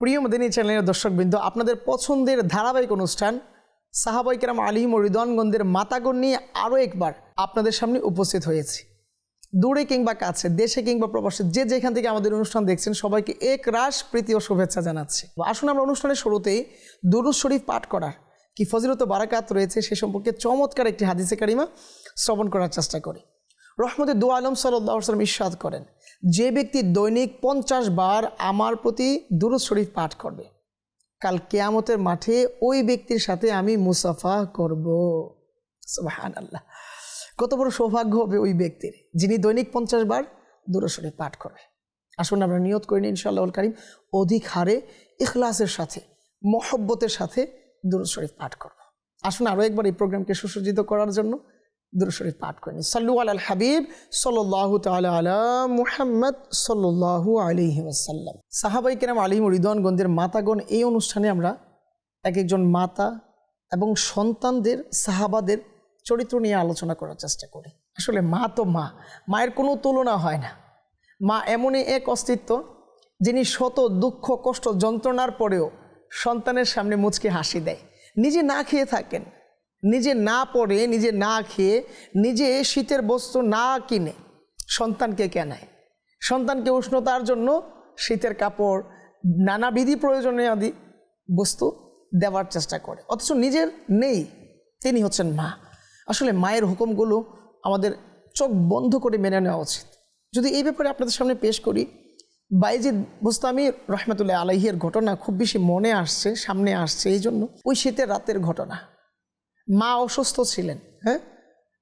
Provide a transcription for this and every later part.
প্রিয় মদিনী চ্যানেলের দর্শকবৃন্দ, আপনাদের পছন্দের ধারাবাহিক অনুষ্ঠান সাহাবাইকেরাম আলী মরিদনগঞ্জের মাতাগণ নিয়ে আরও একবার আপনাদের সামনে উপস্থিত হয়েছি। দূরে কিংবা কাছে, দেশে কিংবা প্রবাসে যে যেখান থেকে আমাদের অনুষ্ঠান দেখছেন, সবাইকে এক রাস প্রীতি ও শুভেচ্ছা জানাচ্ছি। আসুন আমরা অনুষ্ঠানের শুরুতেই দুরুজ শরীফ পাঠ করার কি ফজিলত বারাকাত রয়েছে সে সম্পর্কে চমৎকার একটি হাদিসে কারিমা শ্রবণ করার চেষ্টা করি। রহমতে দু আলম সাল্লাম ইস্বাদ করেন, যে ব্যক্তি দৈনিক পঞ্চাশ বার আমার প্রতি দুরুদ শরীফ পাঠ করবে, কাল কেয়ামতের মাঠে ওই ব্যক্তির সাথে আমি মুসাফা করব। সুবাহান আল্লাহ কত বড় সৌভাগ্য হবে ওই ব্যক্তির, যিনি দৈনিক পঞ্চাশ বার দুরুদ শরীফ পাঠ করবে। আসুন আমরা নিয়ত করি ইনশাআল্লাহ করিম, অধিক হারে ইখলাসের সাথে, মহব্বতের সাথে দুরুদ শরীফ পাঠ করব। আসুন আরও একবার এই প্রোগ্রামকে সুসজ্জিত করার জন্য দুরুদ শরীফ পাঠ করেন। সাল্লু আল হাবিব সাল্লাহ তালা আলা মুহাম্মদ সাল্লাহু আলিহি ওসাল্লাম সাহাবাই কেরাম আলিম রিদওয়ানগঞ্জের মাতাগণ এই অনুষ্ঠানে আমরা এক একজন মাতা এবং সন্তানদের, সাহাবাদের চরিত্র নিয়ে আলোচনা করার চেষ্টা করি। আসলে মা তো মা, মায়ের কোনো তুলনা হয় না। মা এমনই এক অস্তিত্ব যিনি শত দুঃখ, কষ্ট, যন্ত্রণার পরেও সন্তানের সামনে মুচকে হাসি দেয়। নিজে না খেয়ে থাকেন নিজে না পরে নিজে না খেয়ে, নিজে শীতের বস্ত্র না কিনে সন্তানকে কেনায় সন্তানকে উষ্ণতার জন্য শীতের কাপড়, নানাবিধি প্রয়োজনীয় আদি বস্তু দেওয়ার চেষ্টা করে। অথচ নিজের নেই, তিনি হচ্ছেন মা। আসলে মায়ের হুকুমগুলো আমাদের চোখ বন্ধ করে মেনে নেওয়া উচিত। যদি এই ব্যাপারে আপনাদের সামনে পেশ করি, বাইজিদ বুস্তামি রহমতুল্লাহ আলাইহের ঘটনা খুব বেশি মনে আসছে, সামনে আসছে এই জন্য ওই শীতের রাতের ঘটনা। মা অসুস্থ ছিলেন হ্যাঁ?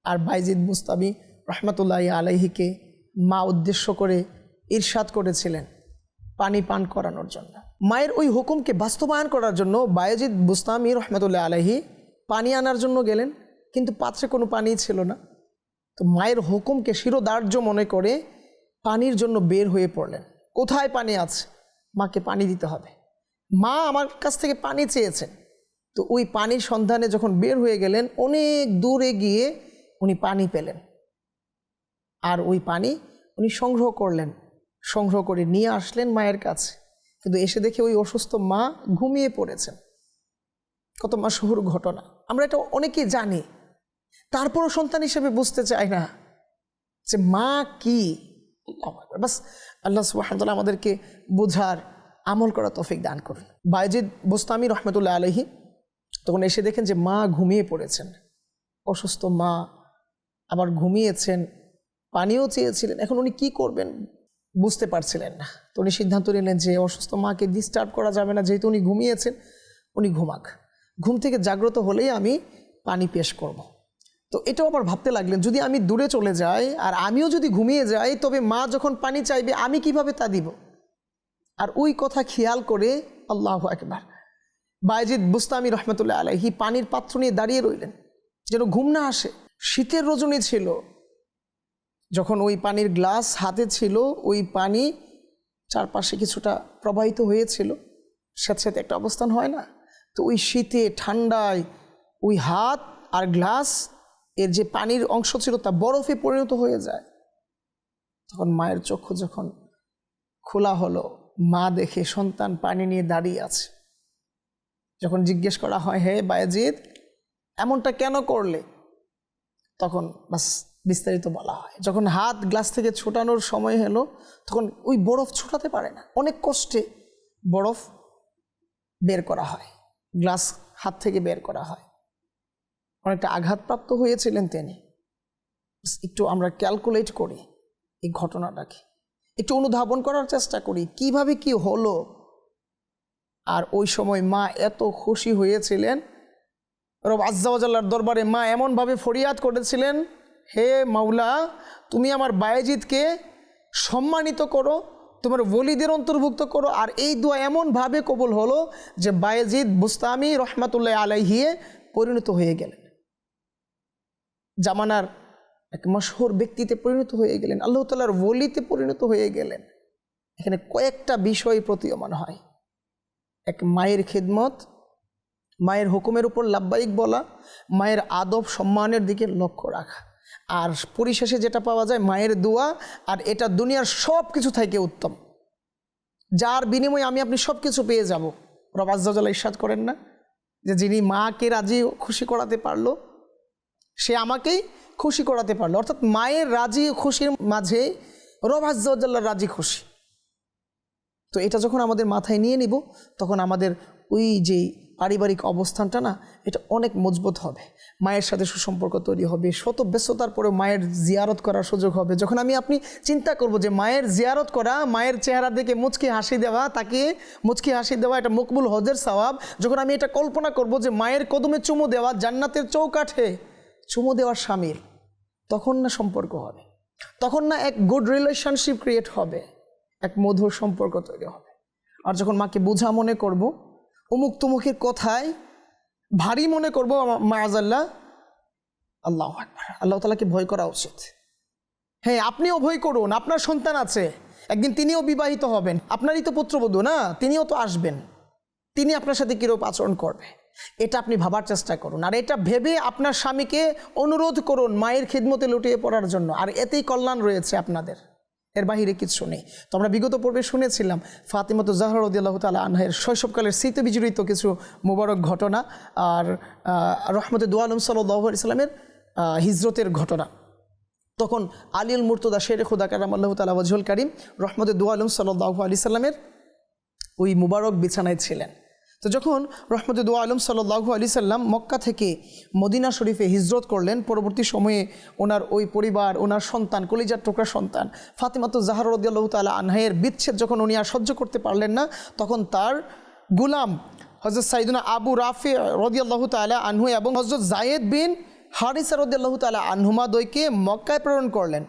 আর বাইজিদ মুস্তাবি রহমতুল্লাহ আলাইহিকে মা উদ্দেশ্য করে ঈর্ষাদ করেছিলেন পানি পান করানোর জন্য। মায়ের ওই হুকুমকে বাস্তবায়ন করার জন্য বায়জিদ বুস্তামি রহমতুল্লাহ আলাইহি পানি আনার জন্য গেলেন, কিন্তু পাত্রে কোনো পানি ছিল না। তো মায়ের হুকুমকে শিরোদার্য মনে করে পানির জন্য বের হয়ে পড়লেন। কোথায় পানি আছে? মাকে পানি দিতে হবে। মা আমার কাছ থেকে পানি চেয়েছেন। তো ওই পানির সন্ধানে যখন বের হয়ে গেলেন, অনেক দূরে গিয়ে উনি পানি পেলেন। আর ওই পানি উনি সংগ্রহ করলেন। সংগ্রহ করে নিয়ে আসলেন মায়ের কাছে। কিন্তু এসে দেখে ওই অসুস্থ মা ঘুমিয়ে পড়েছেন। কত মাসহুর ঘটনা। আমরা এটা অনেকেই জানি। তারপরও সন্তান হিসেবে বুঝতে চাই না যে মা কি। বাস, আল্লাহ সুবাহতাল্লাহ আমাদেরকে বোঝার আমল করা তফিক দান করুন। বাইজিদ বোস্তামি রহমতুল্লাহ আলহী তখন এসে দেখেন যে মা ঘুমিয়ে পড়েছেন। অসুস্থ মা আবার ঘুমিয়েছেন, পানিও চেয়েছিলেন। এখন উনি কি করবেন বুঝতে পারছিলেন না। তো উনি সিদ্ধান্ত নিলেন যে অসুস্থ মাকে ডিস্টার্ব করা যাবে না। যেহেতু উনি ঘুমিয়েছেন, উনি ঘুমাক। ঘুম থেকে জাগ্রত হলেই আমি পানি পেশ করব। তো এটাও আবার ভাবতে লাগলেন, যদি আমি দূরে চলে যাই আর আমিও যদি ঘুমিয়ে যাই, তবে মা যখন পানি চাইবে, আমি কীভাবে তা দিব? আর ওই কথা খেয়াল করে আল্লাহ একবার বায়জিদ বুস্তামি রহমতুল্লাহ আলাইহি পানির পাত্র নিয়ে দাঁড়িয়ে রইলেন। যেন ঘুম না আসে। শীতের রজনী ছিল। যখন ওই পানির গ্লাস হাতে ছিল, ওই পানি চারপাশে কিছুটা প্রবাহিত হয়েছিল। সাথে সাথে একটা অবস্থান হয় না? তো ওই শীতে, ঠান্ডায় ওই হাত আর গ্লাস এর যে পানির অংশ ছিল তা বরফে পরিণত হয়ে যায়। তখন মায়ের চক্ষু যখন খোলা হলো, মা দেখে সন্তান পানি নিয়ে দাঁড়িয়ে আছে। যখন জিজ্ঞেস করা হয়, হে বায়াজিদ, এমনটা কেন করলে? তখন বাস বিস্তারিত বলা হয়। যখন হাত গ্লাস থেকে ছোটানোর সময় হলো, তখন ওই বরফ ছোটাতে পারে না। অনেক কষ্টে বরফ বের করা হয়, গ্লাস হাত থেকে বের করা হয়। অনেকটা আঘাতপ্রাপ্ত হয়েছিলেন তিনি। একটু আমরা ক্যালকুলেট করি এই ঘটনাটাকে। একটু অনুধাবন করার চেষ্টা করি, কীভাবে কি হলো? আর ওই সময় মা এত খুশি হয়েছিলেন। রব আজ্জাওয়াজাল্লার দরবারে মা এমনভাবে ফরিয়াদ করেছিলেন, হে মাওলা, তুমি আমার বায়েজিদকে সম্মানিত করো, তোমার ওলিদের অন্তর্ভুক্ত করো, আর এই দোয়া এমনভাবে কবুল হলো যে বায়েজিদ বুস্তামি রহমাতুল্লাহ আলাইহিয়ে পরিণত হয়ে গেলেন। জামানার এক মশহুর ব্যক্তিতে পরিণত হয়ে গেলেন, আল্লাহ তালার ওলিতে পরিণত হয়ে গেলেন। এখানে কয়েকটা বিষয় প্রতীয়মান হয়। এক মায়ের খেদমত, মায়ের হুকুমের উপর লাভবাহিক বলা, মায়ের আদব সম্মানের দিকে লক্ষ্য রাখা। আর পরিশেষে যেটা পাওয়া যায়, মায়ের দোয়া, আর এটা দুনিয়ার সব কিছু থেকে উত্তম। যার বিনিময়ে আমি আপনি সব কিছু পেয়ে যাব। রবাজ্জাল্লাহ ইস্বাদ করেন না যে যিনি মাকে রাজি খুশি করাতে পারল, সে আমাকেই খুশি করাতে পারল। অর্থাৎ মায়ের রাজি খুশির মাঝে রবাজ্জাল্লাহ রাজি খুশি। তো এটা যখন আমাদের মাথায় নিয়ে নিব, তখন আমাদের ওই যে পারিবারিক অবস্থানটা না, এটা অনেক মজবুত হবে। মায়ের সাথে সুসম্পর্ক তৈরি হবে শত ব্যস্ততার পরে মায়ের জিয়ারত করার সুযোগ হবে। যখন আমি আপনি চিন্তা করব যে মায়ের জিয়ারত করা, মায়ের চেহারা দেখে মুচকি হাসি দেওয়া, তাকে মুচকি হাসি দেওয়া এটা মকবুল হজের সওয়াব যখন আমি এটা কল্পনা করব যে মায়ের কদমে চুমু দেওয়া জান্নাতের চৌকাঠে, চুমু দেওয়ার সামিল তখন না সম্পর্ক হবে। তখন না এক গুড রিলেশনশিপ ক্রিয়েট হবে। এক মধুর সম্পর্ক তৈরি হবে। আর যখন মাকে বোঝা মনে করব, অমুক তমুকের কথায় ভারী মনে করব মায়াজাল্লাহ আল্লাহ আল্লাহ তালাকে ভয় করা উচিত। হ্যাঁ আপনিও ভয় করুন, আপনার সন্তান আছে। একদিন তিনিও বিবাহিত হবেন। আপনারই তো পুত্রবধূ না, তিনিও তো আসবেন। তিনি আপনার সাথে কীরূপ আচরণ করবে? এটা আপনি ভাবার চেষ্টা করুন। আর এটা ভেবে আপনার স্বামীকে অনুরোধ করুন মায়ের খিদমতে লুটিয়ে পড়ার জন্য। আর এতেই কল্যাণ রয়েছে আপনাদের। এর বাহিরে কিছু নেই। তো আমরা বিগত পর্বে শুনেছিলাম ফাতিমত রদিয়াল্লাহ তালা আনহের শৈশবকালের স্মৃতি বিজড়িত কিছু মুবারক ঘটনা আর রহমতে দোয়ালম সাল্লাহ ইসলামের হিজরতের ঘটনা। তখন আলিউল মুর্তদা শের খুদা কারাম আল্লাহ তালা ওয়াজহুল করিম রহমতে দোয়ালম সাল্লাহ আলি সাল্লামের ওই মুবারক বিছানায় ছিলেন। তো যখন রহমতে দোয়া আলম সাল্লাহু আলি সাল্লাম মক্কা থেকে মদিনা শরীফে হিজরত করলেন, পরবর্তী সময়ে ওনার ওই পরিবার, ওনার সন্তান, কলিজার টুকরা সন্তান ফাতিমাত জাহার রদিয়াল্লাহ তালা আনহাইয়ের বিচ্ছেদ যখন উনি আর সহ্য করতে পারলেন না, তখন তার গুলাম হজরত সাইদুনা আবু রাফি রদিয়াল্লাহ তালা আনহু এবং হজরত জায়েদ বিন হারিসা রদিয়াল্লাহ তালা আনহুমা দইকে মক্কায় প্রেরণ করলেন।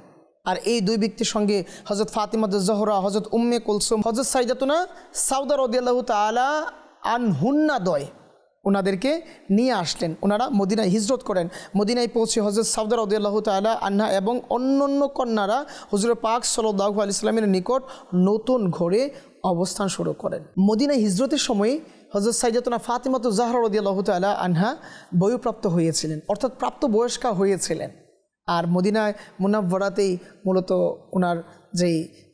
আর এই দুই ব্যক্তির সঙ্গে হজরত ফাতিমাদ জহরা হজরত উম্মে কুলসুম হজরত সাইদাতুনা সাউদা রদিয়াল্লাহ তালা আনহুন্না দয় ওনাদেরকে নিয়ে আসলেন। ওনারা মদিনায় হিজরত করেন। মদিনায় পৌঁছে হজরত সাউদার উদ্দাহ তালা আন্না এবং অন্য অন্য কন্যারা হজরত পাক সলদাহু আলি ইসলামের নিকট নতুন ঘরে অবস্থান শুরু করেন। মদিনায় হিজরতের সময় হজরত সাইজাতনা ফাতিমাত জাহর রদিয়াল্লাহ তালা আনহা বয়ুপ্রাপ্ত হয়েছিলেন, অর্থাৎ প্রাপ্ত বয়স্কা হয়েছিলেন। আর মদিনায় মুনাব্বরাতেই মূলত ওনার যেই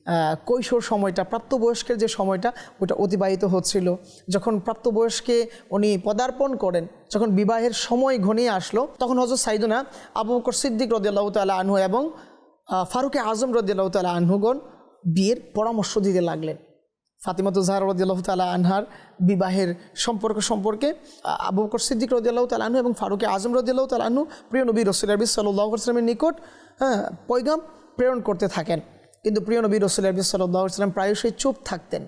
কৈশোর সময়টা, প্রাপ্তবয়স্কের যে সময়টা, ওটা অতিবাহিত হচ্ছিল। যখন প্রাপ্তবয়স্কে উনি পদার্পণ করেন, যখন বিবাহের সময় ঘনিয়ে আসলো, তখন হজরত সাইদুনা আবু বকর সিদ্দিক রদিয়াল্লাহ তালা আনহু এবং ফারুকে আজম রদিয়াল্লাহ তালা আনহুগণ বিয়ের পরামর্শ দিতে লাগলেন। ফাতিমাতু জাহার রদিয়াল্লাহ তালা আনহার বিবাহের সম্পর্ক সম্পর্কে আবু বকর সিদ্দিক রদিয়াল্লাহ তালা আনহু এবং ফারুকে আজম রদিয়াল্লাহ তালা আনহু প্রিয় নবী রসুল আরবি সাল্লাহ আসলামের নিকট হ্যাঁ পৈগাম প্রেরণ করতে থাকেন। কিন্তু প্রিয় নবী রসুল সাল্লাহ সাল্লাম প্রায়শই চুপ থাকতেন।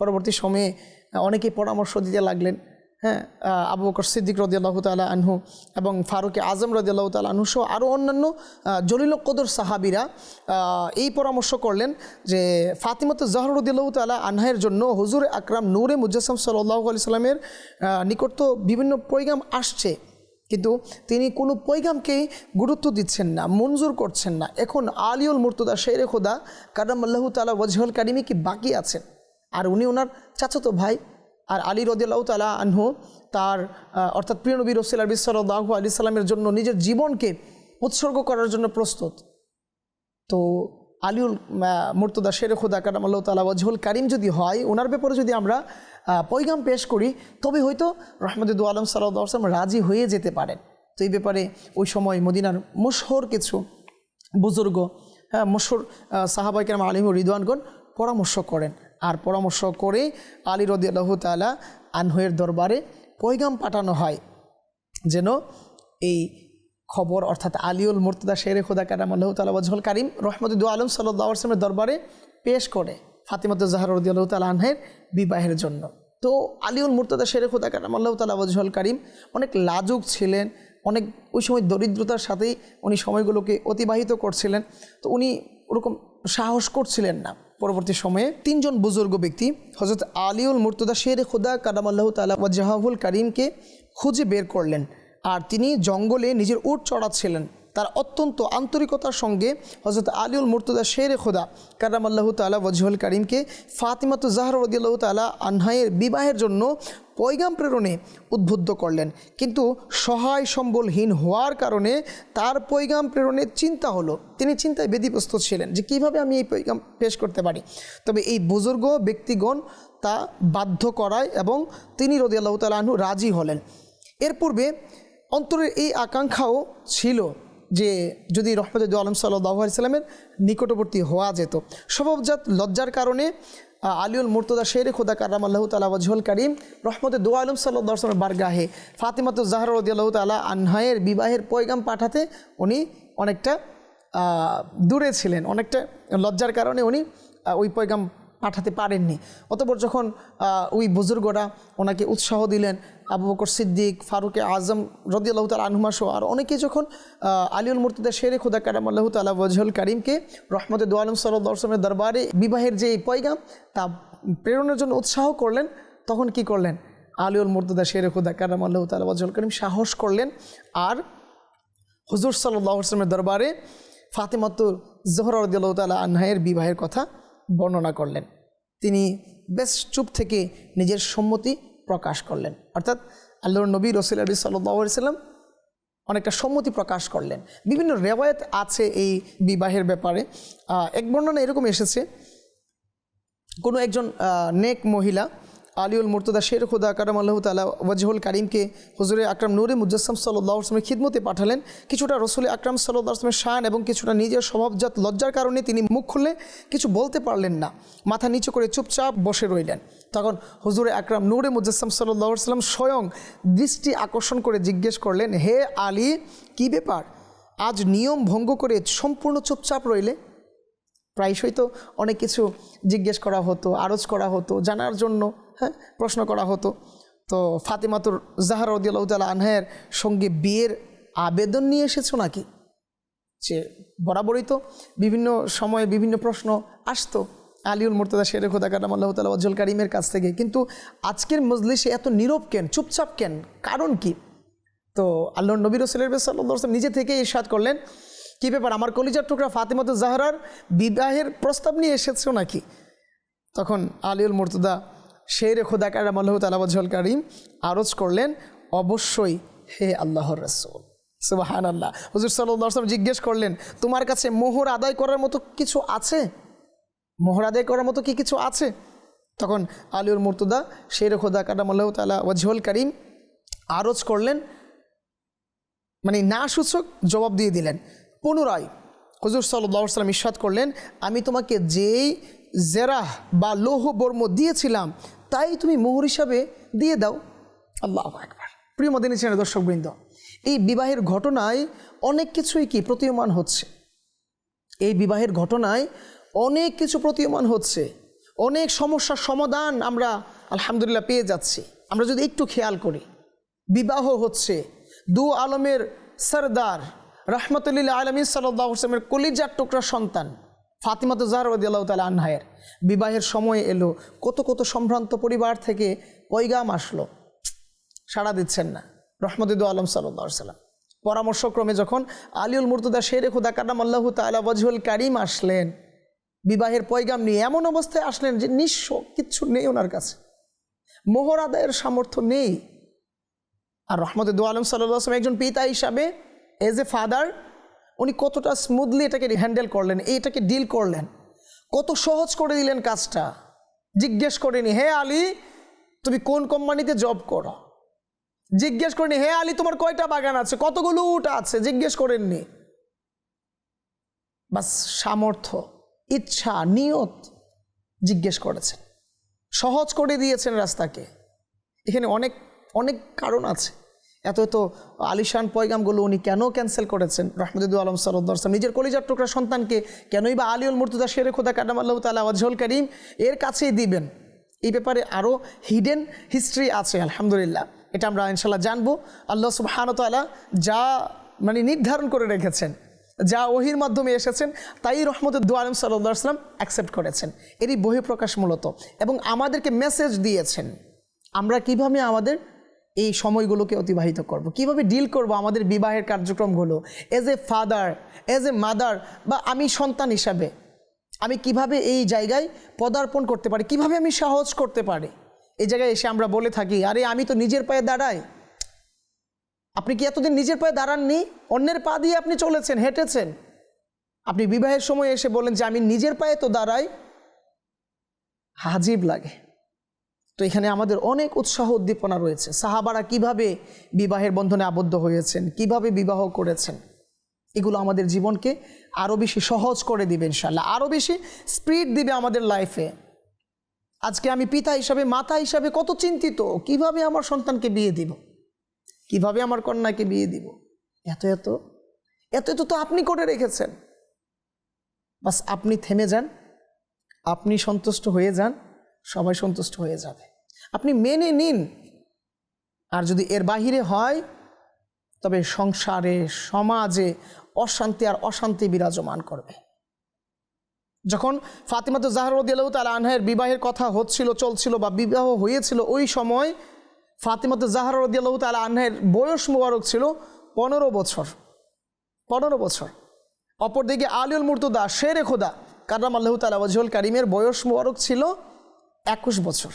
পরবর্তী সময়ে অনেকেই পরামর্শ দিতে লাগলেন হ্যাঁ আবু বকর সিদ্দিক রদিয়াল্লাহ তালা আনহু এবং ফারুকে আজম রদিয়াল্লাহ তালা আনহু সহ আরও অন্যান্য জলিল কদর সাহাবিরা এই পরামর্শ করলেন যে ফাতিমত জাহর রদিয়াল্লাহ তালা আনহায়ের জন্য হুজুর আকরাম নূরে মুজাসম সাল্লাহ আলি সাল্লামের নিকট তো বিভিন্ন পৈগাম আসছে। কিন্তু তিনি কোনো পৈগামকেই গুরুত্ব দিচ্ছেন না, মঞ্জুর করছেন না। এখন আলিউল মুর্তুদা, শেরে খোদা কাদাম আল্লাহ তালা ওয়াজহুল কারিমি কি বাকি আছেন? আর উনি ওনার চাচাতো ভাই। আর আলী রদিয়াল্লাহ তালা আনহু তার অর্থাৎ প্রিয় নবী রসিল আরবি সাল্লাহ আলি সাল্লামের জন্য নিজের জীবনকে উৎসর্গ করার জন্য প্রস্তুত। তো আলিউল মুর্তুদা, শেরে খোদা কারাম আল্লাহ তালা ওয়াজহুল কারিম যদি হয়, ওনার ব্যাপারে যদি আমরা পৈগাম পেশ করি, তবে হয়তো রহমদুল আলম সাল্লাম রাজি হয়ে যেতে পারেন। তো এই ব্যাপারে ওই সময় মদিনার মশহর কিছু বুজুর্গ হ্যাঁ মশহর সাহাবাইকার আলিম রিদওয়ানগণ পরামর্শ করেন। আর পরামর্শ করে আলী রদি আল্লাহ তালা আনহের দরবারে পৈগাম পাঠানো হয়, যেন এই খবর, অর্থাৎ আলিউল মুর্তদা শেরে খোদা কারাম আল্লাহ তালা ওয়াজহুল কারিম রহমদুল আলম সাল্লাহ আসলামের দরবারে পেশ করে। ফাতিমত জাহার রদি আল্লাহ তালা বিবাহের জন্য। তো আলিউল মুর্তদা শেরে খোদা কারাম আল্লাহ তালা ওয়াজহুল কারিম অনেক লাজুক ছিলেন, অনেক ওই সময় দরিদ্রতার সাথেই উনি সময়গুলোকে অতিবাহিত করছিলেন। তো উনি ওরকম সাহস করছিলেন না। পরবর্তী সময়ে তিনজন বুজুর্গ ব্যক্তি হজরত আলিউল মুর্তদা শের খুদা কাদাম আল্লাহ তালা ওয়াজাহাবুল করিমকে খুঁজে বের করলেন। আর তিনি জঙ্গলে নিজের উট চড়াচ্ছিলেন। তার অত্যন্ত আন্তরিকতার সঙ্গে হজরত আলিউল মুর্তদা শের খোদা কারাম আল্লাহ তালা ওয়াজহুল করিমকে ফাতিমাতু জাহর রদিয়াল্লাহ তালা আনহাইয়ের বিবাহের জন্য পৈগাম প্রেরণে উদ্বুদ্ধ করলেন। কিন্তু সহায় সম্বলহীন হওয়ার কারণে তার পৈগাম প্রেরণের চিন্তা হলো। তিনি চিন্তায় বেদিপ্রস্ত ছিলেন যে কীভাবে আমি এই পৈগাম পেশ করতে পারি। তবে এই বুজুর্গ ব্যক্তিগণ তা বাধ্য করায় এবং তিনি রদিয়াল্লাহ তালা আনহু রাজি হলেন। এর পূর্বে অন্তরের এই আকাঙ্ক্ষাও ছিল যে যদি রহমত আলম সাল্লাহ সাল্লামের নিকটবর্তী হওয়া যেত। স্বভাবজাত লজ্জার কারণে আলিউল মুর্তদা শের খোদা কারাম আল্লাহ তালা ওয়াজহুল করিম রহমতে দোয়া আলম সাল্লাহ আসলামের বারগাহে ফাতিমাতু জাহর রদিয়াল্লাহ তালা আনহায়ের বিবাহের পয়গাম পাঠাতে উনি অনেকটা দূরে ছিলেন। অনেকটা লজ্জার কারণে উনি ওই পয়গাম পাঠাতে পারেননি। অতপর যখন ওই বুজুর্গরা ওনাকে উৎসাহ দিলেন, আবু বকর সিদ্দিক, ফারুকে আজম রদিয়াল্লাহ তাল আনহুমাসহ আর অনেকে যখন আলিউল মুর্তদা শেরে খুদা কারাম আল্লাহ তালা ওয়াজহুল করিমকে রহমতে দোয়ালম সাল্লামের দরবারে বিবাহের যে পয়গাম, তা প্রেরণের জন্য উৎসাহ করলেন, তখন কি করলেন? আলিউল মুর্তদা শেরে খুদা কারাম আল্লাহ তালা ওয়াজহুল করিম সাহস করলেন আর হুজুর সাল্লাহ আসলামের দরবারে ফাতেমাতুর জোহর রদিয়াল্লাহ তালা আনহায়ের বিবাহের কথা বর্ণনা করলেন। তিনি বেশ চুপ থেকে নিজের সম্মতি প্রকাশ করলেন। অর্থাৎ আল্লাহর নবী রসুল আলী সাল্লাম অনেকটা সম্মতি প্রকাশ করলেন। বিভিন্ন রেওয়ায়ত আছে এই বিবাহের ব্যাপারে। এক বর্ণনা এরকম এসেছে, কোনো একজন নেক মহিলা আলিউল মুর্তদা শের খুদা কারাম আল্লাহ তালা ওয়াজহুল কারিমকে হুজুরে আকরাম নুরে মুজাসম সাল্লাহ আসলামের খিদমতে পাঠালেন। কিছুটা রসুল আকরাম সাল্লাহ আসলামের শান এবং কিছুটা নিজের স্বভাবজাত লজ্জার কারণে তিনি মুখ খুললে কিছু বলতে পারলেন না। মাথা নিচু করে চুপচাপ বসে রইলেন। তখন হজুরে আকরাম নূরে মুজাসম সাল্লাহ সাল্লাম স্বয়ং দৃষ্টি আকর্ষণ করে জিজ্ঞেস করলেন, হে আলী, কি ব্যাপার? আজ নিয়ম ভঙ্গ করে সম্পূর্ণ চুপচাপ রইলে? প্রায়শই তো অনেক কিছু জিজ্ঞেস করা হতো, আরজ করা হতো জানার জন্য। হ্যাঁ প্রশ্ন করা হতো। তো ফাতেমাতুর জাহার রদিয়াল্লাহ তালা আনহায়ের সঙ্গে বিয়ের আবেদন নিয়ে এসেছ নাকি? যে বরাবরই তো বিভিন্ন সময়ে বিভিন্ন প্রশ্ন আসতো আলিউল মুর্তদা, শের খোদা কারাম আল্লাহ তালা অজল কারিমের কাছ থেকে। কিন্তু আজকের মজলিসে এত নীরব কেন, চুপচাপ কেন? কারণ কি? তো আল্লাহ নবী রসুলের সাল্লাম নিজে থেকে ইরশাদ করলেন, কী ব্যাপার, আমার কলিজার টুকরা ফাতেমাত জাহরার বিবাহের প্রস্তাব নিয়ে এসেছ নাকি? তখন আলিউল মুর্তদা খোদা কারাম আল্লাহ তালাবজল কারিম আরজ করলেন, অবশ্যই হে আল্লাহর রসুল। সুবাহান আল্লাহ হুজুর সাল্লাম জিজ্ঞেস করলেন, তোমার কাছে মোহর আদায় করার মতো কিছু আছে? মোহর আদায় করার মতো কি কিছু আছে? তখন আলিউল মুর্তদা শের খোদা কারাম আল্লাহ তালা ওয়াজহুল করিম আরজ করলেন মানে না সূচক জবাব দিয়ে দিলেন। পুনরায় হুজুর সাল্লাম ইস্বাদ করলেন, আমি তোমাকে যেই জেরাহ বা লৌহ বর্ম দিয়েছিলাম তাই তুমি মোহর হিসাবে দিয়ে দাও। আল্লাহ একবার প্রিয় মদিনী ছিলেন দর্শকবৃন্দ এই বিবাহের ঘটনায় অনেক কিছুই কি প্রতীয়মান হচ্ছে? এই বিবাহের ঘটনায় অনেক কিছু প্রতীয়মান হচ্ছে। অনেক সমস্যার সমাধান আমরা আলহামদুলিল্লাহ পেয়ে যাচ্ছি। আমরা যদি একটু খেয়াল করি বিবাহ হচ্ছে দু আলমের সরদার রহমতুল্লাহ আলমী সাল্লাহ হোসেনের কলিজার টুকরা সন্তান। ফাতিমাত জাহরদিয়াল্লাহ তালা আনহায়ের। বিবাহের সময় এলো, কত কত সম্ভ্রান্ত পরিবার থেকে পৈগাম আসলো। সাড়া দিচ্ছেন না। রহমদুদ্দ আলম সাল্লাহ সাল্লাম। পরামর্শক্রমে যখন আলিউল মুর্তুদা শেরে খুদা কাদাম আল্লাহ তালা ওয়াজহুল কারিম আসলেন, বিবাহের পয়গাম নিয়ে এমন অবস্থায় আসলেন যে নিঃস্ব কিচ্ছু নেই ওনার কাছে। মোহর আদায়ের সামর্থ্য নেই। আর রহমদুদ্দ আলম সাল্লাহ আসলাম একজন পিতা হিসাবে এজ এ ফাদার উনি কতটা স্মুথলি এটাকে হ্যান্ডেল করলেন, এইটাকে ডিল করলেন। কত সহজ করে দিলেন কাজটা। জিজ্ঞেস করেনি, হে আলী, তুমি কোন কোম্পানিতে জব করো? জিজ্ঞেস করেনি, হে আলী, তোমার কয়টা বাগান আছে? কতগুলো উট আছে? জিজ্ঞেস করেননি। বাস, সামর্থ্য, ইচ্ছা, নিয়ত জিজ্ঞেস করেছেন। সহজ করে দিয়েছেন রাস্তাকে। এখানে অনেক অনেক কারণ আছে। এত এত আলিশান পয়গামগুলো উনি কেন ক্যান্সেল করেছেন? রহমদুল আলম সাল্লাম নিজের কলিজার টুকরা সন্তানকে কেনই বা আলিউল মুর্তুদা শেরে খোদা কাদাম আল্লাহ তালা ওয়াজহুল করিম এর কাছেই দিবেন? এই ব্যাপারে আরও হিডেন হিস্ট্রি আছে, আলহামদুলিল্লাহ। এটা আমরা ইনশাল্লাহ জানব। আল্লাহ সুবাহানতালা যা মানে নির্ধারণ করে রেখেছেন, যা ওহির মাধ্যমে এসেছেন, তাই রহমতের আলম সাল্লাম অ্যাকসেপ্ট করেছেন। এরই বহিঃপ্রকাশ মূলত। এবং আমাদেরকে মেসেজ দিয়েছেন। আমরা কীভাবে আমাদের এই সময়গুলোকে অতিবাহিত করব। কীভাবে ডিল করব আমাদের বিবাহের কার্যক্রমগুলো? As a father as a mother বা আমি সন্তান হিসাবে, আমি কীভাবে এই জায়গায় পদার্পণ করতে পারি? কীভাবে আমি সাহস করতে পারি? এই জায়গায় এসে আমরা বলে থাকি, আরে, আমি তো নিজের পায়ে দাঁড়াই। আপনি কি এতদিন নিজের পায়ে দাঁড়াননি? অন্যের পা দিয়ে আপনি চলেছেন, হেঁটেছেন। আপনি বিবাহের সময় এসে বলেন যে, আমি নিজের পায়ে তো দাঁড়াই। হাজিব লাগে। তো এখানে আমাদের অনেক উৎসাহ উদ্দীপনা রয়েছে। সাহাবারা কীভাবে বিবাহের বন্ধনে আবদ্ধ হয়েছেন, কীভাবে বিবাহ করেছেন, এগুলো আমাদের জীবনকে আরও বেশি সহজ করে দিবে ইনশাল্লাহ আরও বেশি স্পিড দিবে আমাদের লাইফে। আজকে আমি পিতা হিসাবে, মাতা হিসাবে কত চিন্তিত, কীভাবে আমার সন্তানকে বিয়ে দিব? কীভাবে আমার কন্যাকে বিয়ে দিব? এত এত এত এত তো আপনি করে রেখেছেন। বাস আপনি থেমে যান, আপনি সন্তুষ্ট হয়ে যান সবাই সন্তুষ্ট হয়ে যাবে। আপনি মেনে নিন। আর যদি এর বাহিরে হয়, তবে সংসারে, সমাজে অশান্তি আর অশান্তি বিরাজমান করবে। যখন ফাতিমাত জাহরুদ্দিল্লাহ তালা আনহায়ের বিবাহের কথা হচ্ছিল, চলছিল বা বিবাহ হয়েছিল, ওই সময় ফাতিমাত জাহরুদ্দিল্লাহ তালা আনহায়ের বয়স মোবারক ছিল পনেরো বছর। পনেরো বছর। অপরদিকে আলিউল মুর্তুদা, শেরে খোদা কারাম আল্লাহ তালা ওয়াজহুল কারিমের বয়স মোবারক ছিল একুশ বছর।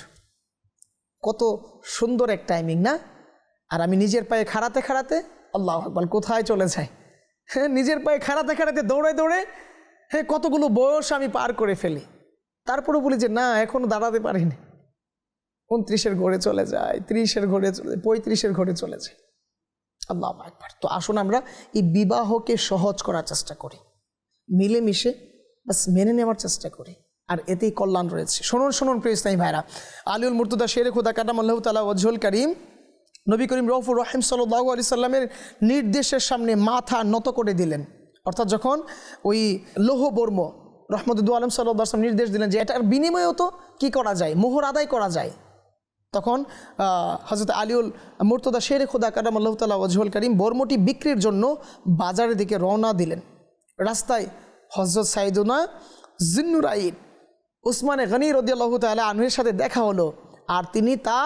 কত সুন্দর এক টাইমিং না? আর আমি নিজের পায়ে খাড়াতে খাড়াতে, আল্লাহ আকবর, কোথায় চলে যাই? হ্যাঁ নিজের পায়ে খাড়াতে খাড়াতে দৌড়ে দৌড়ে হ্যাঁ কতগুলো বয়স আমি পার করে ফেলি। তারপরে বলি যে, না, এখনও দাঁড়াতে পারিনি। উনত্রিশের ঘরে চলে যায় ত্রিশের ঘরে চলে যায় পঁয়ত্রিশের ঘরে চলে যায় আল্লাহ একবার তো আসুন আমরা এই বিবাহকে সহজ করার চেষ্টা করি। মিলেমিশে বাস মেনে নেওয়ার চেষ্টা করি। আর এতেই কল্যাণ রয়েছে। শুনুন শুনুন, প্রিয় ইসলামী ভাইরা। আলিউল মুর্তুদা, শেরে খুদা কাটাম আল্লাহ তালা ওজহুল করিম। নবী করিম রফুর রহিম সাল্লাহ আলি সাল্লামের নির্দেশের সামনে মাথা নত করে দিলেন। অর্থাৎ যখন ওই লৌহ বর্ম রহমদুদ্দু আলম সাল্লাহ আসলাম নির্দেশ দিলেন যে এটার বিনিময়েও তো কী করা যায়, মোহর আদায় করা যায়। তখন হজরত আলিউল মুর্তদা, শেরে খোদা কারাম আল্লাহ তালা ওজহুল করিম বর্মটি বিক্রির জন্য বাজারের দিকে রওনা দিলেন। রাস্তায় হজরত সাইদুনা জিন্নুর আইন উসমানে গনি রদিয়াল্লাহ তালা আনহের সাথে দেখা হলো আর তিনি তা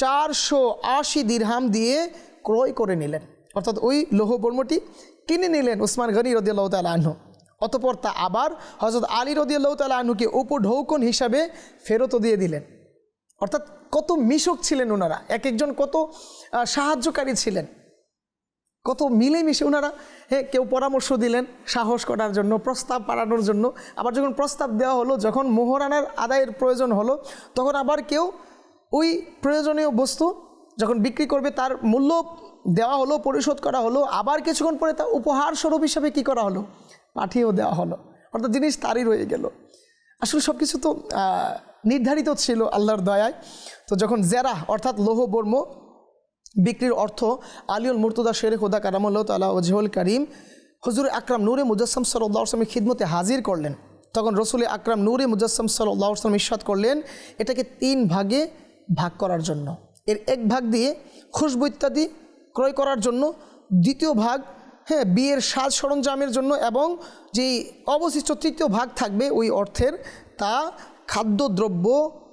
চারশো আশি দিরহাম দিয়ে ক্রয় করে নিলেন। অর্থাৎ ওই লৌহ বর্মটি কিনে নিলেন উসমান গনি রদিয়াল্লাহ তালা আনহু। অতপর তা আবার হজরত আলী রদিয়াল্লাহ তালা আনহুকে উপঢৌকন হিসাবে ফেরতও দিয়ে দিলেন। অর্থাৎ কত মিশক ছিলেন ওনারা এক একজন কত সাহায্যকারী ছিলেন। কত মিলেমিশে ওনারা হ্যাঁ কেউ পরামর্শ দিলেন সাহস করার জন্য, প্রস্তাব পাড়ানোর জন্য। আবার যখন প্রস্তাব দেওয়া হলো, যখন মোহরানার আদায়ের প্রয়োজন হলো, তখন আবার কেউ ওই প্রয়োজনীয় বস্তু যখন বিক্রি করবে, তার মূল্য দেওয়া হলো, পরিশোধ করা হলো, আবার কিছুক্ষণ পরে তা উপহার স্বরূপ হিসাবে কী করা হলো? পাঠিয়েও দেওয়া হলো। অর্থাৎ জিনিস তারই রয়ে গেল। আসলে সব কিছু তো নির্ধারিত ছিল আল্লাহর দয়ায়। তো যখন জেরা অর্থাৎ লৌহ বর্ম বিক্রির অর্থ, আলিউল মুর্তুদা শেরে খোদা কারামুল্লাহ তালা ওজহুল করিম হজুর আকরাম নূরে মুজাসম সাল্লাহ আসলামের খিদমতে হাজির করলেন। তখন রসুল আকরাম নূরে মুজাসম সাল্লাহ আসলাম ইস্বাদ করলেন এটাকে তিন ভাগে ভাগ করার জন্য। এর এক ভাগ দিয়ে খুশবু ইত্যাদি ক্রয় করার জন্য, দ্বিতীয় ভাগ হ্যাঁ বিয়ের সাজ সরঞ্জামের জন্য এবং যেই অবশিষ্ট তৃতীয় ভাগ থাকবে ওই অর্থের তা খাদ্যদ্রব্য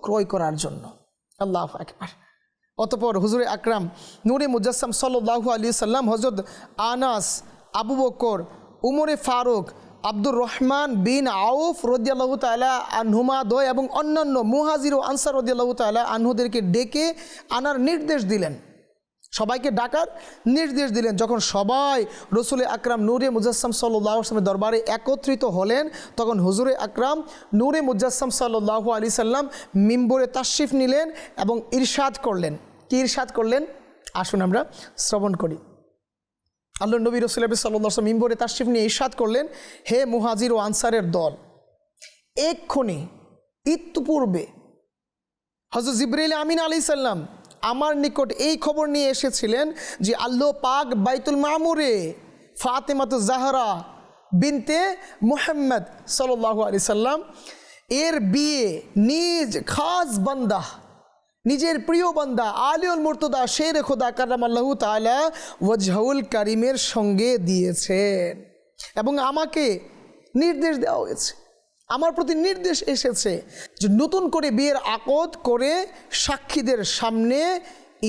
ক্রয় করার জন্য। আল্লাহ একবার অতপর হুজুরে আকরাম নুরে মুজাসম সাল্লাহু আলী সাল্লাম হজরত আনাস, আবু বকর, উমরে ফারুক, আব্দুর রহমান বিন আউফ রদিয়াল্লাহ তালা আনহুমা দয় এবং অন্যান্য মুহাজির ও আনসার রদিয়াল্লাহ তালা আনহুদেরকে ডেকে আনার নির্দেশ দিলেন। সবাইকে ডাকার নির্দেশ দিলেন। যখন সবাই রসুলে আকরাম নূরে মুজাসম সাল্লাহ আসলামের দরবারে একত্রিত হলেন, তখন হুজুরে আকরাম নূরে মুজাসম সাল্লাহ আলি সাল্লাম মিম্বরে তাশরিফ নিলেন এবং ইরশাদ করলেন। কি ইরশাদ করলেন? আসুন আমরা শ্রবণ করি। আল্লাহ নবী রসুল সাল্লাহ মিম্বরে তাশিফ নিয়ে ইরশাদ করলেন, হে মুহাজির ও আনসারের দল এক্ষণে ইত্যপূর্বে হজরত জিব্রাইল আমিন আলি সাল্লাম আমার নিকট এই খবর নিয়ে এসেছিলেন যে আল্লাহ পাক বাইতুল মামুরে ফাতেমাত জাহরা বিনতে মুহাম্মদ সাল্লাহ আলি সাল্লাম এর বিয়ে নিজ খাস বান্দা, নিজের প্রিয় বান্দা আলিউল মুর্তদা শের খোদা কারাম আল্লাহ তালা ওয়াজহুল কারিমের সঙ্গে দিয়েছেন এবং আমাকে নির্দেশ দেওয়া হয়েছে। আমার প্রতি নির্দেশ এসেছে যে নতুন করে বিয়ের আকদ করে সাক্ষীদের সামনে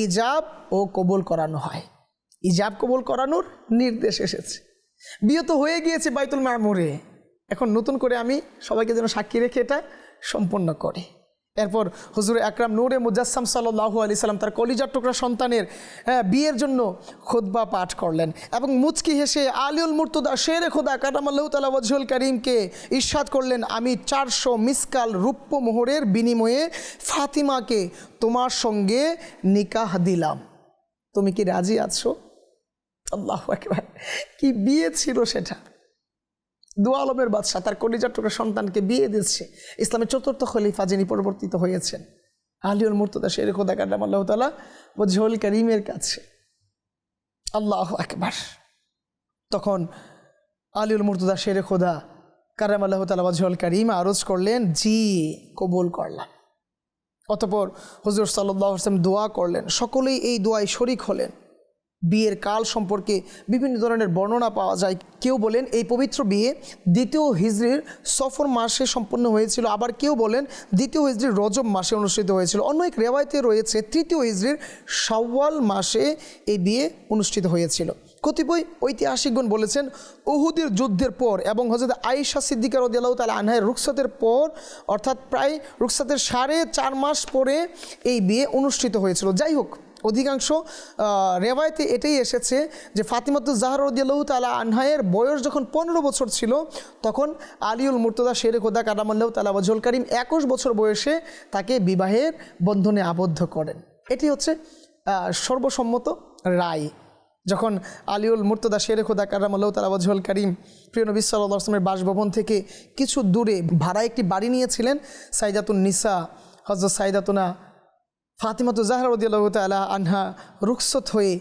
ইজাব ও কবুল করানো হয়। ইজাব কবুল করানোর নির্দেশ এসেছে। বিয়ে তো হয়ে গিয়েছে বাইতুল মামুরে। এখন নতুন করে আমি সবাইকে যেন সাক্ষী রেখে এটা সম্পন্ন করি। এরপর হুজুর আকরাম নূরে মুজাসসাম সাল্লাহু আলি সাল্লাম তার কলিজার টুকরা সন্তানের হ্যাঁ, বিয়ের জন্য খুদ্া পাঠ করলেন এবং মুচকি হেসে আলিউল মুর্তুদা শেরে খোদা কাটামাল্লাহ তালা ওয়াজহুল করিমকে ইরশাদ করলেন আমি চারশো মিসকাল রূপ্য মোহরের বিনিময়ে ফাতিমাকে তোমার সঙ্গে নিকাহ দিলাম। তুমি কি রাজি আছো? আল্লাহ একবার কি বিয়ে ছিল সেটা? দু আলমের বাদশাহ, তার কলিজার টুকরা সন্তানকে বিয়ে দিচ্ছে ইসলামের চতুর্থ খলিফা যিনি পরিবর্তিত হয়েছেন, আলিউল মুর্তদা শের খোদা কাডাম আল্লাহ তালা বজহুল করিমের কাছে। আল্লাহ একবার তখন আলিউল মুর্তদা শের খোদা কারাম আল্লাহ তালা বজহুল করিম আরজ করলেন, জি, কবুল করলাম। অতপর হুজুর সাল্লাহ আসলাম দোয়া করলেন। সকলেই এই দোয়ায় শরিক হলেন। বিয়ের কাল সম্পর্কে বিভিন্ন ধরনের বর্ণনা পাওয়া যায়। কেউ বলেন এই পবিত্র বিয়ে দ্বিতীয় হিজড়ির সফর মাসে সম্পন্ন হয়েছিল। আবার কেউ বলেন দ্বিতীয় হিজড়ির রজব মাসে অনুষ্ঠিত হয়েছিল। অন্য এক রেওয়ায়তে রয়েছে, তৃতীয় হিজড়ির সাওয়াল মাসে এই বিয়ে অনুষ্ঠিত হয়েছিল। কতিপয় ঐতিহাসিকগণ বলেছেন, উহুদের যুদ্ধের পর এবং হজরত আয়েশা সিদ্দিকার রদিয়াল্লাহ তালা আনহায়ের রুকসাতের পর, অর্থাৎ প্রায় রুকসাতের সাড়ে চার মাস পরে এই বিয়ে অনুষ্ঠিত হয়েছিল। যাই হোক অধিকাংশ রেওয়ায়তে এটাই এসেছে যে ফাতিমাতু জাহর রদিয়াল্লাহ তালা আনহায়ের বয়স যখন পনেরো বছর ছিল, তখন আলিউল মুর্তদা শেরে খোদা কাদামাল্লাহ তালা ওয়াজুল করিম একুশ বছর বয়সে তাকে বিবাহের বন্ধনে আবদ্ধ করেন। এটি হচ্ছে সর্বসম্মত রায়। যখন আলিউল মুর্তদা শেরে খোদা তালা ওয়াজুল করিম প্রিয় নবী সাল্লাহ আসলামের বাসভবন থেকে কিছু দূরে ভাড়া একটি বাড়ি নিয়েছিলেন, সাইদাতুন নিসা হজরত সাইদাতুনা ফাতিমাতু জাহরা রদিয়াল্লাহ তালা আনহা রুকসত হয়ে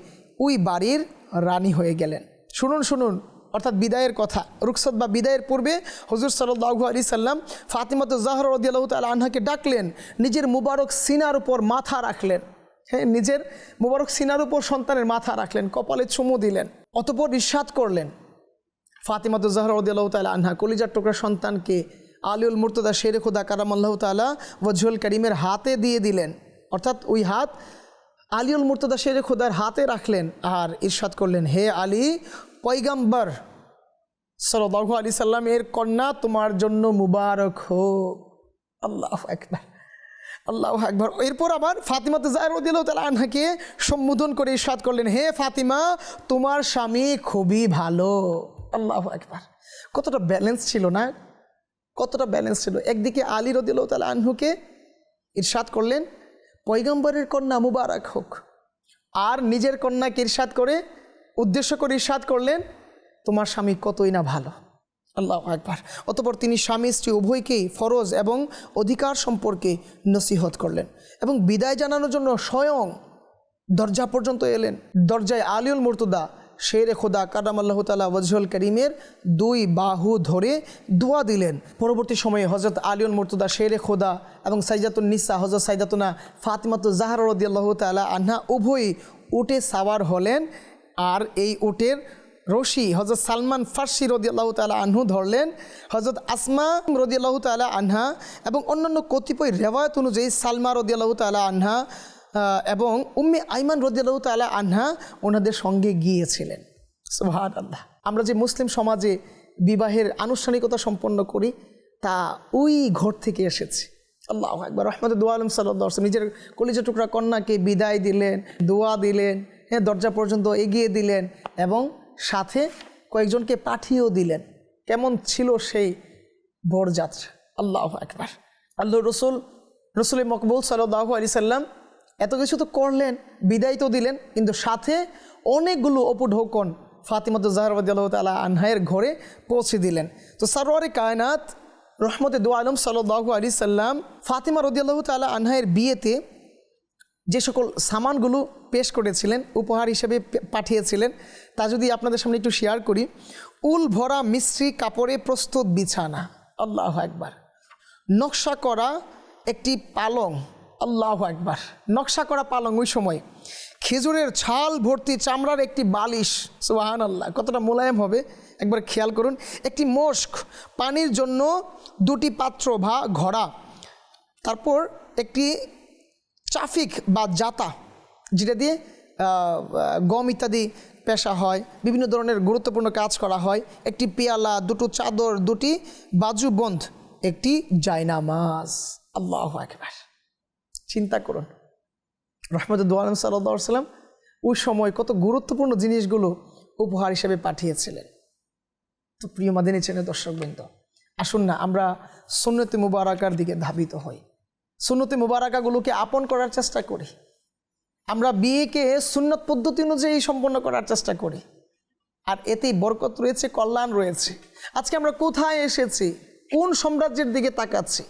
ওই বাড়ির রানী হয়ে গেলেন। শুনুন শুনুন, অর্থাৎ বিদায়ের কথা। রুকসত বা বিদায়ের পূর্বে হজুর সাল্লাহু আলি সাল্লাম ফাতিমাতু জাহরা রদিয়াল্লাহ তালা আনহাকে ডাকলেন, নিজের মুবারক সিনার উপর মাথা রাখলেন। হ্যাঁ নিজের মুবারক সিনার উপর সন্তানের মাথা রাখলেন, কপালে চুমু দিলেন, অতপর ইস্বাদ করলেন। ফাতিমাতু জাহরা রদিয়াল্লাহ তালা আনহা কলিজার টুকরা সন্তানকে আলিউল মুর্তদা শেরে খুদা কারাম আল্লাহ তালা ওয়াজহুল করিমের হাতে দিয়ে দিলেন। অর্থাৎ ওই হাত আলিউল মুর্তদা শেরে খোদার হাতে রাখলেন আর ইরশাদ করলেন, হে আলী পৈগাম্বর সাল্লাহু আলি সাল্লাম, এর কন্যা তোমার জন্য মুবারক হো আল্লাহ একবার আল্লাহ একবার এরপর আবার ফাতিমা জাহরুদ্দিল্লাহ তালা আনহাকে সম্বোধন করে ইরশাদ করলেন, হে ফাতিমা, তোমার স্বামী খুবই ভালো। আল্লাহ একবার কতটা ব্যালেন্স ছিল না? কতটা ব্যালেন্স ছিল? একদিকে আলী রদিল্লাহ তালা আনহুকে ইরশাদ করলেন পৈগম্বরের কন্যা মুবারক হোক। আর নিজের কন্যাকে ইরশাদ করে, উদ্দেশ্য করে ইরশাদ করলেন, তোমার স্বামী কতই না ভালো। আল্লাহ একবার অতপর তিনি স্বামী, স্ত্রী উভয়কেই ফরজ এবং অধিকার সম্পর্কে নসিহত করলেন এবং বিদায় জানানোর জন্য স্বয়ং দরজা পর্যন্ত এলেন। দরজায় আলিউল মুর্তুদা শের খোদা কাদাম আল্লাহ তালা ওয়াজহুল করিমের দুই বাহু ধরে দোয়া দিলেন। পরবর্তী সময়ে হজরত আলিউল মুর্তুদা শেরে খোদা এবং সাইজাতুন নিসা হজরত সাইদাতুনা ফাতিমাতু জাহার রদি আল্লাহ তালা আহ্না উভয়ই উটে সাওয়ার হলেন আর এই উটের রশি হজরত সালমান ফার্সি রদি আল্লাহ তালা আনহু ধরলেন। হজরত আসমা রদি আল্লাহ তালা আনহা এবং অন্যান্য কতিপয় রেওয়ায়ত অনুযায়ী সালমা রদি আল্লাহ তালা আনহা এবং উম্মে আইমান রদিয়াল্লাহ তালা আনহা ওনাদের সঙ্গে গিয়েছিলেন। সুহান আল্লাহ আমরা যে মুসলিম সমাজে বিবাহের আনুষ্ঠানিকতা সম্পন্ন করি, তা ওই ঘর থেকে এসেছে। আল্লাহ একবার রহমদ দোয়া আলম সাল্লাহ নিজের কলিজা টুকরা কন্যাকে বিদায় দিলেন, দোয়া দিলেন হ্যাঁ দরজা পর্যন্ত এগিয়ে দিলেন এবং সাথে কয়েকজনকে পাঠিয়েও দিলেন। কেমন ছিল সেই বরযাত্রা আল্লাহ একবার আল্লাহ রসুল রসুল মকবুল সাল্লাহ আলি সাল্লাম এত কিছু তো করলেন বিদায় তো দিলেন, কিন্তু সাথে অনেকগুলো অপু অপুঢৌকন ফাতিমত জাহরবাদ তালা আনহায়ের ঘরে পৌঁছে দিলেন। তো সারোয়ারে কায়নাত রহমতে দু আলম সাল্লাহ আলি সাল্লাম ফাতিমা রদিয়াল্লাহ তালা আনহায়ের বিয়েতে যে সকল সামানগুলো পেশ করেছিলেন, উপহার হিসেবে পাঠিয়েছিলেন, তা যদি আপনাদের সামনে একটু শেয়ার করি, উল ভরা মিশ্রি কাপড়ে প্রস্তুত বিছানা, আল্লাহ একবার নকশা করা একটি পালং আল্লাহ একবার নকশা করা পালং ওই সময়। খেজুরের ছাল ভর্তি চামড়ার একটি বালিশ। সুবাহান আল্লাহ কতটা মোলায়েম হবে? একবার খেয়াল করুন। একটি মস্ক, পানির জন্য দুটি পাত্র বা ঘড়া। তারপর একটি ট্রাফিক বা জাতা, যেটা দিয়ে গম ইত্যাদি পেশা হয়। বিভিন্ন ধরনের গুরুত্বপূর্ণ কাজ করা হয়। একটি পেয়ালা, দুটো চাদর, দুটি বাজুবন্ধ একটি জায়নামাজ। আল্লাহ একবার চিন্তা করুন। রহমতুল্লাহ সাল্লাহ সাল্লাম ওই সময় কত গুরুত্বপূর্ণ জিনিসগুলো উপহার হিসেবে পাঠিয়েছিলেন। তো প্রিয় মাদিনী চেনে দর্শকবৃন্দ, আসুন না, আমরা সুন্নতি মুবারাকার দিকে ধাবিত হই। সুন্নতি মুবারাকাগুলোকে আপন করার চেষ্টা করি। আমরা বিয়েকে সুন্নত পদ্ধতি অনুযায়ী সম্পন্ন করার চেষ্টা করি। আর এতেই বরকত রয়েছে, কল্যাণ রয়েছে। আজকে আমরা কোথায় এসেছি? কোন সাম্রাজ্যের দিকে তাকাচ্ছি?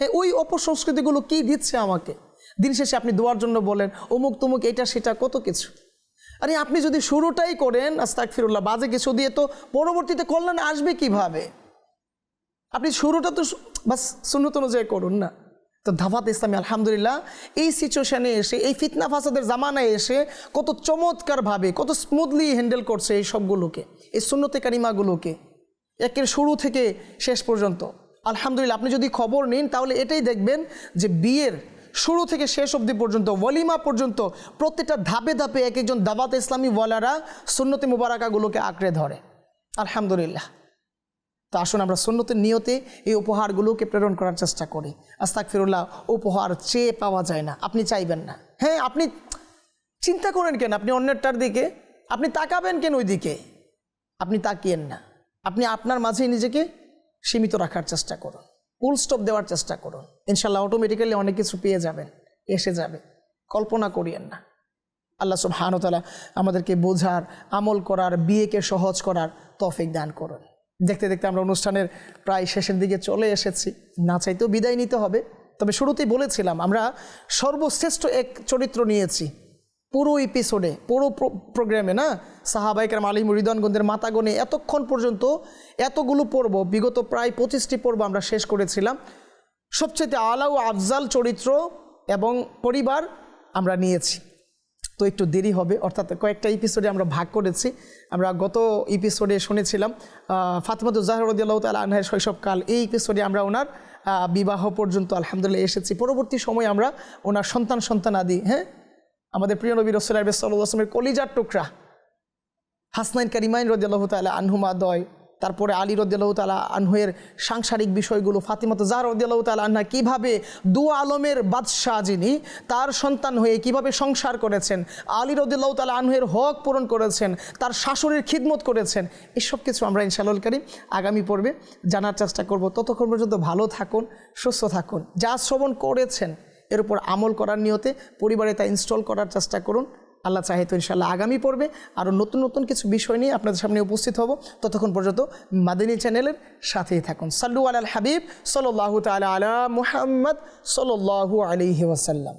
ওই অপসংস্কৃতিগুলো কি দিচ্ছে আমাকে? দিন শেষে আপনি দোয়ার জন্য বলেন, অমুক তমুক এটা সেটা কত কিছু? আরে, আপনি যদি শুরুটাই করেন আস্তাক ফিরুল্লাহ বাজে কিছু দিয়ে তো পরবর্তীতে কল্যাণ আসবে কীভাবে? আপনি শুরুটা তো বাস, সুন্নত অনুযায়ী করুন না। তো ধাফাত ইসলামী, আলহামদুলিল্লাহ, এই সিচুয়েশানে এসে, এই ফিতনা ফাসাদের জামানায় এসে কত চমৎকারভাবে, কত স্মুথলি হ্যান্ডেল করছে এই সবগুলোকে, এই সুন্নতে কারিমাগুলোকে। একের শুরু থেকে শেষ পর্যন্ত। আলহামদুলিল্লাহ, আপনি যদি খবর নিন, তাহলে এটাই দেখবেন যে বিয়ের শুরু থেকে শেষ অবধি পর্যন্ত, ওয়ালিমা পর্যন্ত প্রত্যেকটা ধাপে ধাপে এক একজন দাবাত ইসলামী ওয়ালারা সুন্নতি মুবারাকাগুলোকে আঁকড়ে ধরে। আলহামদুলিল্লাহ। তো আসুন আমরা সুন্নতের নিয়তে এই উপহারগুলোকে প্রেরণ করার চেষ্টা করি। আস্তাক ফিরুল্লাহ উপহার চেয়ে পাওয়া যায় না, আপনি চাইবেন না। হ্যাঁ আপনি চিন্তা করেন কেন? আপনি অন্যটার দিকে, আপনি তাকাবেন কেন ওই দিকে আপনি তাকিয়েন না। আপনি আপনার মাঝেই নিজেকে সীমিত রাখার চেষ্টা করুন ফুল স্টপ দেওয়ার চেষ্টা করুন ইনশাল্লাহ অটোমেটিক্যালি অনেক কিছু পেয়ে যাবেন, এসে যাবে। কল্পনা করিয়েন না। আল্লাহ সব সুবহানতালা আমাদেরকে বোঝার, আমল করার, বিয়েকে সহজ করার তফিক দান করুন। দেখতে দেখতে আমরা অনুষ্ঠানের প্রায় শেষের দিকে চলে এসেছি। না চাইতেও বিদায় নিতে হবে, তবে শুরুতেই বলেছিলাম, আমরা সর্বশ্রেষ্ঠ এক চরিত্র নিয়েছি। পুরো এপিসোডে পুরো প্রোগ্রামে না সাহাবাইকার আলিম রিদনগঞ্জের মাতাগণে এতক্ষণ পর্যন্ত এতগুলো পর্ব, বিগত প্রায় পঁচিশটি পর্ব আমরা শেষ করেছিলাম। সবচেয়ে আলা ও আফজাল চরিত্র এবং পরিবার আমরা নিয়েছি। তো একটু দেরি হবে, অর্থাৎ কয়েকটা এপিসোডে আমরা ভাগ করেছি। আমরা গত এপিসোডে শুনেছিলাম ফাতেমাতুল জাহরুদ্দাহ তাল আনহার শৈশবকাল। এই এপিসোডে আমরা ওনার বিবাহ পর্যন্ত আলহামদুলিল্লাহ এসেছি। পরবর্তী সময় আমরা ওনার সন্তান সন্তান আদি হ্যাঁ? আমাদের প্রিয় নবী রসুল সাল্লামের কলিজার টুকরা। হাসনাইন কারিমাইন রদিয়াল্লাহ তালা আনহুমা দয়। তারপরে আলী রদিয়াল্লাহ তালা আনহুয়ের সাংসারিক বিষয়গুলো, ফাতিমাত জাহ রদিয়াল্লাহ তালা আনহা কীভাবে দু আলমের বাদশাহ যিনি, তার সন্তান হয়ে কীভাবে সংসার করেছেন, আলী রদিয়াল্লাহ তালা আনহুয়ের হক পূরণ করেছেন, তার শাশুড়ির খিদমত করেছেন, এসব কিছু আমরা ইনশাল্লাহ কারিম আগামী পর্বে জানার চেষ্টা করব। ততক্ষণ পর্যন্ত ভালো থাকুন, সুস্থ থাকুন। যা শ্রবণ করেছেন এর উপর আমল করার নিয়তে পরিবারে তা ইনস্টল করার চেষ্টা করুন। আল্লাহ চাহে তো ইনশাল্লাহ আগামী পর্বে আরও নতুন নতুন কিছু বিষয় নিয়ে আপনাদের সামনে উপস্থিত হব। ততক্ষণ পর্যন্ত মাদিনী চ্যানেলের সাথেই থাকুন। সাল্লু আল হাবিব সাল্লাহ তালা আলা মুহাম্মদ সাল্লাহ আলি ওয়াসাল্লাম।